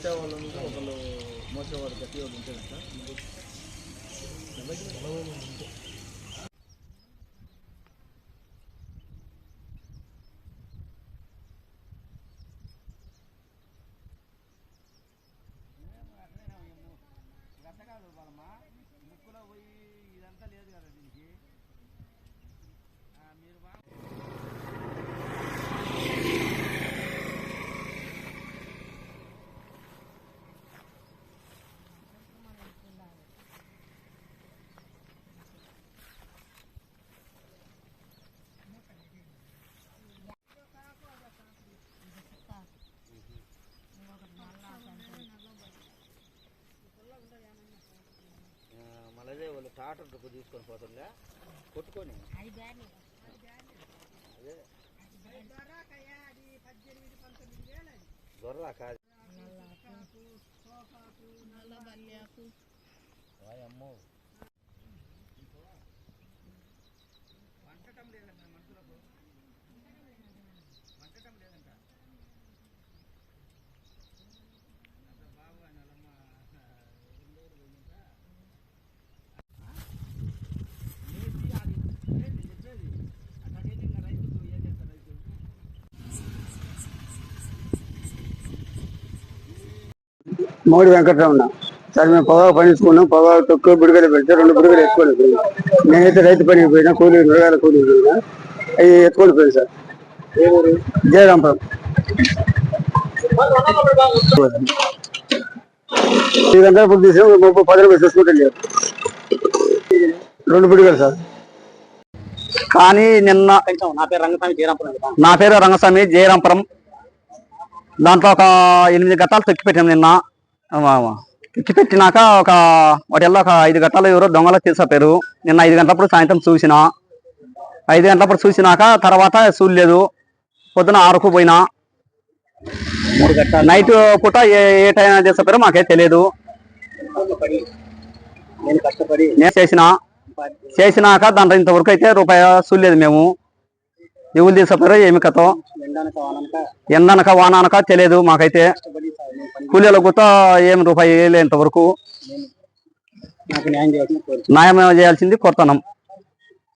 చేసేవాడు గట్టి వాడు ఉంటాడు సార్ ముక్కులో పోయి ఇదంతా లేదు కదా దీనికి. వాళ్ళు టాటర్ తీసుకొని పోతుందా కొట్టుకొని. అదే దొర్రా కాదు. అమ్మో. వంటటం లేదంట మనుషులకు. మౌడి వెంకటరమణ. సార్ మేము పొగాకు పండించుకున్నాం. పొగాకు తొక్కు బుడిగలు పెడితే రెండు బుడిగలు ఎత్తుకొని పోయినా. నేనైతే రైతు పనికి పోయినా కూలీ మృగాల కూలీ పోయినా అవి ఎత్తుకొని పోయింది సార్. జయరాంపురం ఈ గంటల తీసి ముప్పై పది రూపాయలు చూసుకుంటే రెండు బుడిగలు సార్. కానీ నిన్న నా పేరు రంగస్వామి జయరాంపురం నా పేరు రంగస్వామి జయరాంపురం. దాంట్లో ఒక ఎనిమిది గతాలు తొక్కి పెట్టాం నిన్న. తొక్కి పెట్టినాక ఒక వాటిల్లో ఒక ఐదు గంటలు ఎవరో దొంగలు తీసాపారు నిన్న ఐదు గంటలప్పుడు సాయంత్రం చూసిన. ఐదు గంటలప్పుడు చూసినాక తర్వాత చూడలేదు. పొద్దున ఆరుకు పోయినా. మూడు గంట నైట్ పూట ఏ ఏ టైం చేసాపారో మాకే తెలియదు. నేను చేసిన. చేసినాక దాంట్లో ఇంతవరకు అయితే రూపాయి చూడలేదు మేము. ఎవరు తీసాపారో ఏమి కథో. ఎండానక ఎండనక వాననక తెలియదు మాకైతే కష్టపడి సార్ నేను పని కూలీల గుత ఏం రూపాయి వేయలే ఇంతవరకు. నాకు న్యాయం చేయాల్సింది కోరుతున్నాం.